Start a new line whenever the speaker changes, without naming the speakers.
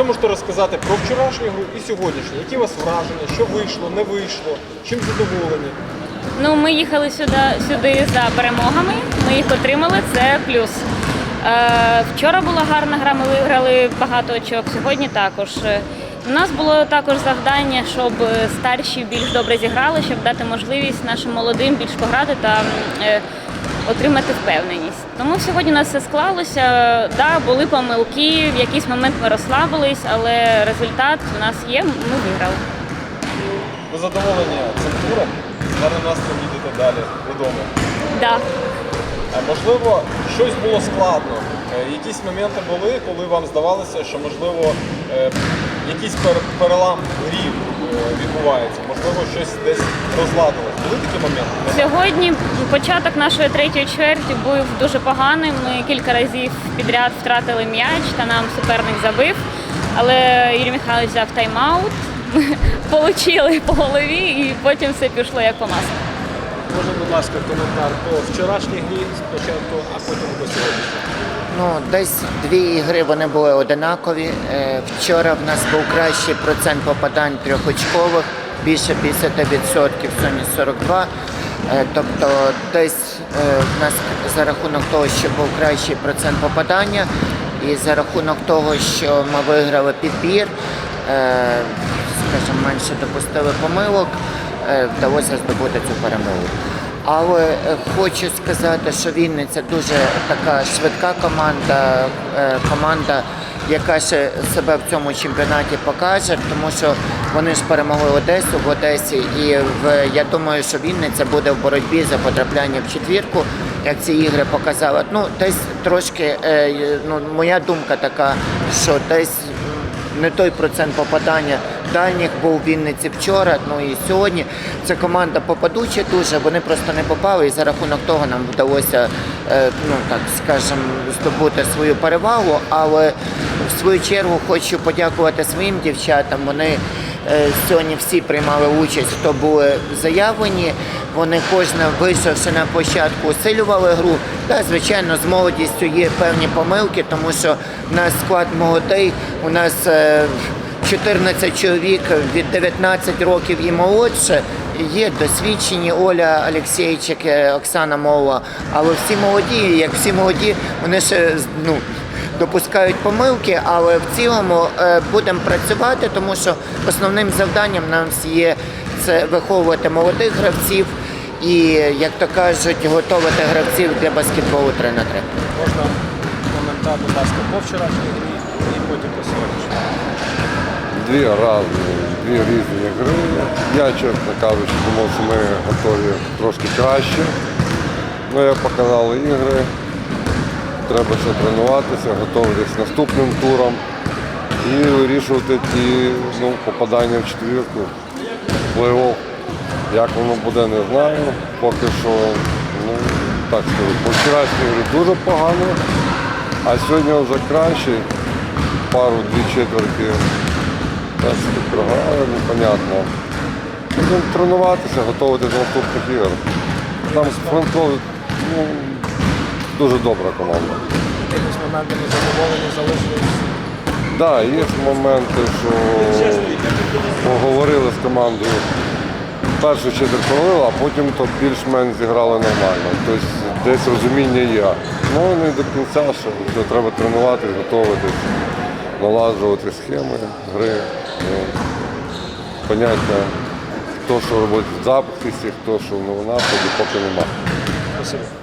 Що можете розказати про вчорашню гру і сьогоднішню? Які у вас враження? Що вийшло, не вийшло? Чим задоволені?
Ну, ми їхали сюди, сюди за перемогами. Ми їх отримали. Це плюс. Е, вчора була гарна гра, ми виграли багато очок. Сьогодні також. Е, У нас було також завдання, щоб е, старші більш добре зіграли, щоб дати можливість нашим молодим більш пограти та е, отримати впевненість. Тому сьогодні у нас все склалося. Да, були помилки, в якийсь момент ми розслабились, але результат у нас є. Ми виграли.
Ви задоволені цим туром? Зараз нас їдете далі додому.
Да.
А можливо, щось було складно. Е, Якісь моменти були, коли вам здавалося, що можливо е, якийсь пер- перелам в грі е, відбувається, можливо, щось десь розладилось. Були такі моменти?
Сьогодні початок нашої третьої чверті був дуже поганим. Ми кілька разів підряд втратили м'яч та нам суперник забив. Але Юрій Михайлович взяв тайм-аут, ми отримали по голові і потім все пішло як по маслу.
Може, будь ласка, коментар по вчорашній грі спочатку, а потім до сьогоднішньої.
Ну, десь дві ігри вони були одинакові. Е, Вчора в нас був кращий процент попадань трьохочкових, більше 50%, сьогодні 42%. Е, Тобто десь е, в нас за рахунок того, що був кращий процент попадання, і за рахунок того, що ми виграли підбір, скажімо, менше допустили помилок, вдалося здобути цю перемогу. Але е, хочу сказати, що Вінниця дуже така швидка команда, е, команда, яка ще себе в цьому чемпіонаті покаже, тому що вони ж перемогли Одесу в Одесі, і в я думаю, що Вінниця буде в боротьбі за потрапляння в четвірку, як ці ігри показали. Ну, десь трошки, е, ну, моя думка така, що десь не той процент попадання дальніх був в Вінниці вчора, ну і сьогодні. Це команда попадуча дуже, вони просто не попали, і за рахунок того нам вдалося, е, ну так скажемо, здобути свою перевагу. Але в свою чергу хочу подякувати своїм дівчатам. Вони сьогодні всі приймали участь, хто були заявлені. Вони кожна вийшовши на площадку, усилювали гру. Та, звичайно, з молодістю є певні помилки, тому що в нас склад молодий, у нас е, 14 чоловік від 19 років і молодше. Є досвідчені Оля Олексійчик, е, Оксана Мова, але всі молоді, як всі молоді, вони ще ну, допускають помилки, але в цілому е, будемо працювати, тому що основним завданням нам є це виховувати молодих гравців і, як то кажуть, готувати гравців для баскетболу 3 на 3.
Можна коментар, будь ласка, по вчорашній грі і потім по сьогоднішній.
дві різні, дві різні гри. Я, чесно кажучи, думав, що ми готові трошки краще. Ну, як показали ігри, треба ще тренуватися, готуватися наступним туром і вирішувати ті ну, попадання в четвірку, плей-офф. Як воно буде, не знаю. Поки що, ну, так скажу, по вчорашній грі дуже погано, а сьогодні вже краще. Пару-дві четверті програли, непонятно. Будемо тренуватися, готувати до наступних ігор. Там з Франков ну, дуже добра команда.
Якимось моментами задоволені залишились.
Так, да, є моменти, що поговорили з командою. Першу четверть провели, а потім то більш-менш зіграли нормально. Тобто десь розуміння є. Ну не до кінця, що що треба тренуватися, готуватись, наладжувати схеми гри. Ну, поняття, хто що робить в захисті, хто що в нападі, поки немає.
Спасибо.